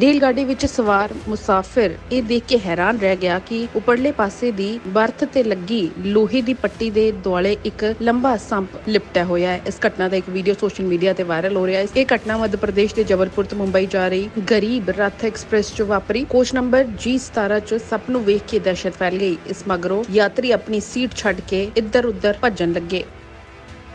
Rail ਗੱਡੀ ਵਿੱਚ ਸਵਾਰ ਮੁਸਾਫਿਰ ਇਹ ਦੇਖ ਕੇ ਹੈਰਾਨ ਰਹਿ ਗਿਆ ਕਿ ਉਪਰਲੇ ਪਾਸੇ ਦੀ ਬਰਥ ਤੇ ਲੱਗੀ ਲੋਹੇ ਦੀ ਪੱਟੀ ਦੇ ਦੁਆਲੇ ਇੱਕ ਲੰਬਾ ਸੰਪ ਲਿਪਟਿਆ ਹੋਇਆ ਹੈ। ਇਸ ਘਟਨਾ ਦਾ ਇੱਕ ਵੀਡੀਓ ਸੋਸ਼ਲ ਮੀਡੀਆ ਤੇ ਵਾਇਰਲ ਹੋ ਰਿਹਾ ਹੈ। ਇਹ ਘਟਨਾ ਮੱਧ ਪ੍ਰਦੇਸ਼ ਦੇ ਜਬਲਪੁਰ ਤੋਂ ਮੁੰਬਈ ਜਾ ਰਹੀ ਗਰੀਬ ਰੱਥ ਐਕਸਪ੍ਰੈਸ 'ਚ ਵਾਪਰੀ। ਕੋਚ ਨੰਬਰ G17 'ਚ ਸੱਪ ਨੂੰ ਵੇਖ ਕੇ ਦਹਿਸ਼ਤ ਫੈਲ ਗਈ। ਇਸ ਮਗਰੋਂ ਯਾਤਰੀ ਆਪਣੀ ਸੀਟ ਛੱਡ ਕੇ ਇੱਧਰ ਉੱਧਰ ਭੱਜਣ ਲੱਗੇ।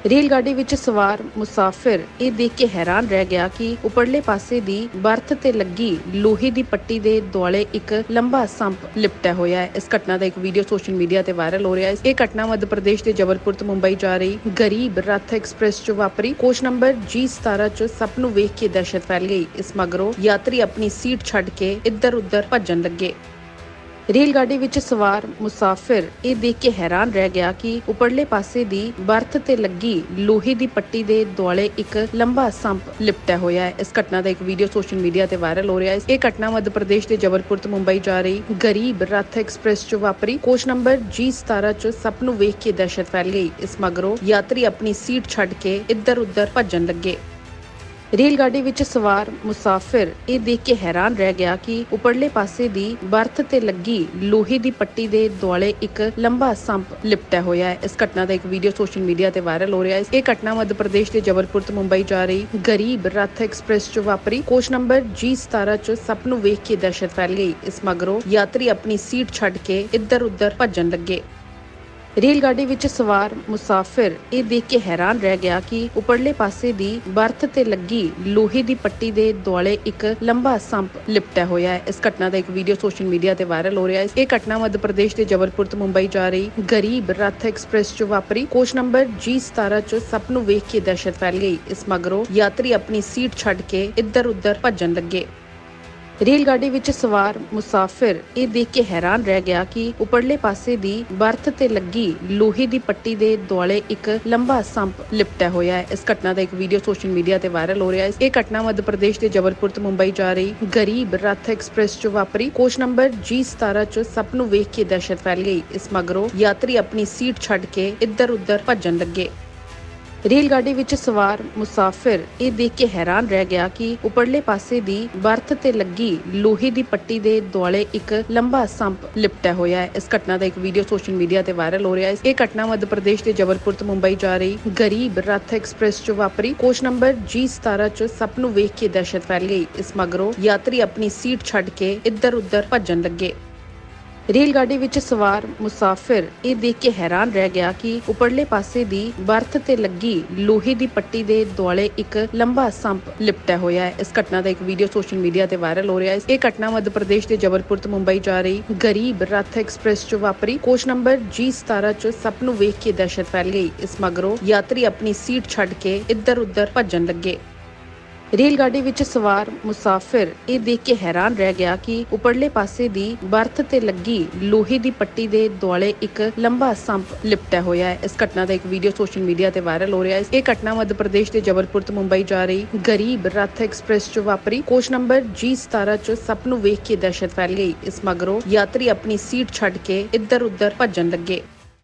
ਰੇਲ ਗੱਡੀ ਵਿੱਚ ਸਵਾਰ ਮੁਸਾਫਿਰ ਇਹ ਦੇਖ ਕੇ ਹੈਰਾਨ ਰਹਿ ਗਿਆ ਕਿ ਉਪਰਲੇ ਪਾਸੇ ਦੀ ਬਰਥ ਤੇ ਲੱਗੀ ਲੋਹੇ ਦੀ ਪੱਟੀ ਦੇ ਦੁਆਲੇ ਇੱਕ ਲੰਬਾ ਸੰਪ ਲਿਪਟਿਆ ਹੋਇਆ ਹੈ। ਇਸ ਘਟਨਾ ਦਾ ਇੱਕ ਵੀਡੀਓ ਸੋਸ਼ਲ ਮੀਡੀਆ ਤੇ ਵਾਇਰਲ ਹੋ ਰਿਹਾ ਹੈ। ਇਹ ਘਟਨਾ ਮੱਧ ਪ੍ਰਦੇਸ਼ ਦੇ ਜਬਲਪੁਰ ਤੋਂ ਮੁੰਬਈ ਜਾ ਰਹੀ ਗਰੀਬ ਰੱਥ ਐਕਸਪ੍ਰੈਸ 'ਚ ਵਾਪਰੀ। ਕੋਚ ਨੰਬਰ G17 'ਚ ਸਭ ਨੂੰ ਵੇਖ ਕੇ ਦਹਿਸ਼ਤ ਫੈਲ ਗਈ। ਇਸ ਮਗਰੋਂ ਯਾਤਰੀ ਆਪਣੀ ਸੀਟ ਛੱਡ ਕੇ ਇੱਧਰ ਉੱਧਰ ਭੱਜਣ ਲੱਗੇ। ਰੇਲ ਗੱਡੀ ਵਿੱਚ ਸਵਾਰ ਮੁਸਾਫਿਰ ਇਹ ਦੇਖ ਕੇ ਹੈਰਾਨ ਰਹਿ ਗਿਆ ਕਿ ਉਪਰਲੇ ਪਾਸੇ ਦੀ ਬਰਥ ਤੇ ਲੱਗੀ ਲੋਹੇ ਦੀ ਪੱਟੀ ਦੇ ਦੁਆਲੇ ਇੱਕ ਲੰਬਾ ਸੰਪ ਲਿਪਟਿਆ ਹੋਇਆ ਹੈ। ਇਸ ਘਟਨਾ ਦਾ ਇੱਕ ਵੀਡੀਓ ਸੋਸ਼ਲ ਮੀਡੀਆ ਤੇ ਵਾਇਰਲ ਹੋ ਰਿਹਾ ਹੈ। ਇਹ ਘਟਨਾ ਮੱਧ ਪ੍ਰਦੇਸ਼ ਦੇ ਜਬਲਪੁਰ ਤੋਂ ਮੁੰਬਈ ਜਾ ਰਹੀ ਗਰੀਬ ਰੱਥ ਐਕਸਪ੍ਰੈਸ 'ਚ ਵਾਪਰੀ। ਕੋਚ ਨੰਬਰ G17 'ਚ ਸਭ ਨੂੰ ਵੇਖ ਕੇ ਦਹਿਸ਼ਤ ਫੈਲ ਗਈ। ਇਸ ਮਗਰੋਂ ਯਾਤਰੀ ਆਪਣੀ ਸੀਟ ਛੱਡ ਕੇ ਇੱਧਰ ਉੱਧਰ ਭੱਜਣ ਲੱਗੇ। ਰੇਲ ਗੱਡੀ ਵਿੱਚ ਸਵਾਰ ਮੁਸਾਫਿਰ ਇਹ ਦੇਖ ਕੇ ਹੈਰਾਨ ਰਹਿ ਗਿਆ ਕਿ ਉਪਰਲੇ ਪਾਸੇ ਦੀ ਬਰਥ ਤੇ ਲੱਗੀ ਲੋਹੇ ਦੀ ਪੱਟੀ ਦੇ ਦੁਆਲੇ ਇੱਕ ਲੰਬਾ ਸੰਪ ਲਿਪਟਿਆ ਹੋਇਆ ਹੈ। ਇਸ ਘਟਨਾ ਦਾ ਇੱਕ ਵੀਡੀਓ ਸੋਸ਼ਲ ਮੀਡੀਆ ਤੇ ਵਾਇਰਲ ਹੋ ਰਿਹਾ ਹੈ। ਇਹ ਘਟਨਾ ਮੱਧ ਪ੍ਰਦੇਸ਼ ਦੇ ਜਬਲਪੁਰ ਤੋਂ ਮੁੰਬਈ ਜਾ ਰਹੀ ਗਰੀਬ ਰੱਥ ਐਕਸਪ੍ਰੈਸ 'ਚ ਵਾਪਰੀ। ਕੋਚ ਨੰਬਰ G17 'ਚ ਸੱਪ ਨੂੰ ਵੇਖ ਕੇ ਦਹਿਸ਼ਤ ਫੈਲ ਗਈ। ਇਸ ਮਗਰੋਂ ਯਾਤਰੀ ਆਪਣੀ ਸੀਟ ਛੱਡ ਕੇ ਇੱਧਰ ਉੱਧਰ ਭੱਜਣ ਲੱਗੇ। ਰੇਲ ਗੱਡੀ ਵਿੱਚ ਸਵਾਰ ਮੁਸਾਫਿਰ ਇਹ ਦੇਖ ਕੇ ਹੈਰਾਨ ਰਹਿ ਗਿਆ ਕਿ ਉਪਰਲੇ ਪਾਸੇ ਦੀ ਬਰਥ ਤੇ ਲੱਗੀ ਲੋਹੇ ਦੀ ਪੱਟੀ ਦੇ ਦੁਆਲੇ ਇੱਕ ਲੰਬਾ ਸੰਪ ਲਿਪਟਿਆ ਹੋਇਆ ਹੈ। ਇਸ ਘਟਨਾ ਦਾ ਇੱਕ ਵੀਡੀਓ ਸੋਸ਼ਲ ਮੀਡੀਆ ਤੇ ਵਾਇਰਲ ਹੋ ਰਿਹਾ ਹੈ। ਇਹ ਘਟਨਾ ਮੱਧ ਪ੍ਰਦੇਸ਼ ਦੇ ਜਬਲਪੁਰ ਤੋਂ ਮੁੰਬਈ ਜਾ ਰਹੀ ਗਰੀਬ ਰੱਥ ਐਕਸਪ੍ਰੈਸ 'ਚ ਵਾਪਰੀ। ਕੋਚ ਨੰਬਰ G17 'ਚ ਸਭ ਨੂੰ ਵੇਖ ਕੇ ਦਹਿਸ਼ਤ ਫੈਲ ਗਈ। ਇਸ ਮਗਰੋਂ ਯਾਤਰੀ ਆਪਣੀ ਸੀਟ ਛੱਡ ਕੇ ਇੱਧਰ ਉੱਧਰ ਭੱਜਣ ਲੱਗੇ। ਰੇਲ ਗੱਡੀ ਵਿੱਚ ਸਵਾਰ ਮੁਸਾਫਿਰ ਇਹ ਦੇਖ ਕੇ ਹੈਰਾਨ ਰਹਿ ਗਿਆ ਕਿ ਉਪਰਲੇ ਪਾਸੇ ਦੀ ਬਰਥ ਤੇ ਲੱਗੀ ਲੋਹੇ ਦੀ ਪੱਟੀ ਦੇ ਦੁਆਲੇ ਇੱਕ ਲੰਬਾ ਸੰਪ ਲਿਪਟਿਆ ਹੋਇਆ ਹੈ। ਇਸ ਘਟਨਾ ਦਾ ਇੱਕ ਵੀਡੀਓ ਸੋਸ਼ਲ ਮੀਡੀਆ ਤੇ ਵਾਇਰਲ ਹੋ ਰਿਹਾ ਹੈ। ਇਹ ਘਟਨਾ ਮੱਧ ਪ੍ਰਦੇਸ਼ ਦੇ ਜਬਲਪੁਰ ਤੋਂ ਮੁੰਬਈ ਜਾ ਰਹੀ ਗਰੀਬ ਰੱਥ ਐਕਸਪ੍ਰੈਸ 'ਚ ਵਾਪਰੀ। ਕੋਚ ਨੰਬਰ G17 'ਚ ਸਭ ਨੂੰ ਵੇਖ ਕੇ ਦਹਿਸ਼ਤ ਫੈਲ ਗਈ। ਇਸ ਮਗਰੋਂ ਯਾਤਰੀ ਆਪਣੀ ਸੀਟ ਛੱਡ ਕੇ ਇੱਧਰ ਉੱਧਰ ਭੱਜਣ ਲੱਗੇ। ਰੇਲ ਗੱਡੀ ਵਿੱਚ ਸਵਾਰ ਮੁਸਾਫਿਰ ਇਹ ਦੇਖ ਕੇ ਹੈਰਾਨ ਰਹਿ ਗਿਆ ਕਿ ਉਪਰਲੇ ਪਾਸੇ ਦੀ ਬਰਥ ਤੇ ਲੱਗੀ ਲੋਹੇ ਦੀ ਪੱਟੀ ਦੇ ਦੁਆਲੇ ਇੱਕ ਲੰਬਾ ਸੰਪ ਲਿਪਟਿਆ ਹੋਇਆ ਹੈ। ਇਸ ਘਟਨਾ ਦਾ ਇੱਕ ਵੀਡੀਓ ਸੋਸ਼ਲ ਮੀਡੀਆ ਤੇ ਵਾਇਰਲ ਹੋ ਰਿਹਾ ਹੈ। ਇਹ ਘਟਨਾ ਮੱਧ ਪ੍ਰਦੇਸ਼ ਦੇ ਜਬਲਪੁਰ ਤੋਂ ਮੁੰਬਈ ਜਾ ਰਹੀ ਗਰੀਬ ਰੱਥ ਐਕਸਪ੍ਰੈਸ 'ਚ ਵਾਪਰੀ। ਕੋਚ ਨੰਬਰ G17 'ਚ ਸਭ ਨੂੰ ਵੇਖ ਕੇ ਦਹਿਸ਼ਤ ਫੈਲ ਗਈ। ਇਸ ਮਗਰੋਂ ਯਾਤਰੀ ਆਪਣੀ ਸੀਟ ਛੱਡ ਕੇ ਇੱਧਰ ਉੱਧਰ ਭੱਜਣ ਲੱਗੇ। ਰੇਲ ਗੱਡੀ ਵਿੱਚ ਸਵਾਰ ਮੁਸਾਫਿਰ ਇਹ ਦੇਖ ਕੇ ਹੈਰਾਨ ਰਹਿ ਗਿਆ ਕਿ ਉਪਰਲੇ ਪਾਸੇ ਦੀ ਬਰਥ ਤੇ ਲੱਗੀ ਲੋਹੇ ਦੀ ਪੱਟੀ ਦੇ ਦੁਆਲੇ ਇੱਕ ਲੰਬਾ ਸੰਪ ਲਿਪਟਿਆ ਹੋਇਆ ਹੈ। ਇਸ ਘਟਨਾ ਦਾ ਇੱਕ ਵੀਡੀਓ ਸੋਸ਼ਲ ਮੀਡੀਆ ਤੇ ਵਾਇਰਲ ਹੋ ਰਿਹਾ ਹੈ। ਇਹ ਘਟਨਾ ਮੱਧ ਪ੍ਰਦੇਸ਼ ਦੇ ਜਬਲਪੁਰ ਤੋਂ ਮੁੰਬਈ ਜਾ ਰਹੀ ਗਰੀਬ ਰੱਥ ਐਕਸਪ੍ਰੈਸ 'ਚ ਵਾਪਰੀ। ਕੋਚ ਨੰਬਰ G17 'ਚ ਸਭ ਨੂੰ ਵੇਖ ਕੇ ਦਹਿਸ਼ਤ ਫੈਲ ਗਈ। ਇਸ ਮਗਰੋਂ ਯਾਤਰੀ ਆਪਣੀ ਸੀਟ ਛੱਡ ਕੇ ਇੱਧਰ ਉੱਧਰ ਭੱਜਣ ਲੱਗੇ। ਰੇਲ ਗੱਡੀ ਵਿੱਚ ਸਵਾਰ ਮੁਸਾਫਿਰ ਇਹ ਦੇਖ ਕੇ ਹੈਰਾਨ ਰਹਿ ਗਿਆ ਕਿ ਉੱਪਰਲੇ ਪਾਸੇ ਦੀ ਬਰਥ ਤੇ ਲੱਗੀ ਲੋਹੇ ਦੀ ਪੱਟੀ ਦੇ ਦੁਆਲੇ ਇੱਕ ਲੰਬਾ ਸੰਪ ਲਿਪਟਿਆ ਹੋਇਆ ਹੈ। ਇਸ ਘਟਨਾ ਦਾ ਇੱਕ ਵੀਡੀਓ ਸੋਸ਼ਲ ਮੀਡੀਆ ਤੇ ਵਾਇਰਲ ਹੋ ਰਿਹਾ ਹੈ। ਇਹ ਘਟਨਾ ਮੱਧ ਪ੍ਰਦੇਸ਼ ਦੇ ਜਬਲਪੁਰ ਤੋਂ ਮੁੰਬਈ ਜਾ ਰਹੀ ਗਰੀਬ ਰੱਥ ਐਕਸਪ੍ਰੈਸ 'ਚ ਵਾਪਰੀ। ਕੋਚ ਨੰਬਰ G17 'ਚ ਸੱਪ ਨੂੰ ਵੇਖ ਕੇ ਦਹਿਸ਼ਤ ਫੈਲ ਗਈ। ਇਸ ਮਗਰੋਂ ਯਾਤਰੀ ਆਪਣੀ ਸੀਟ ਛੱਡ ਕੇ ਇੱਧਰ ਉੱਧਰ ਭੱਜਣ ਲੱਗੇ।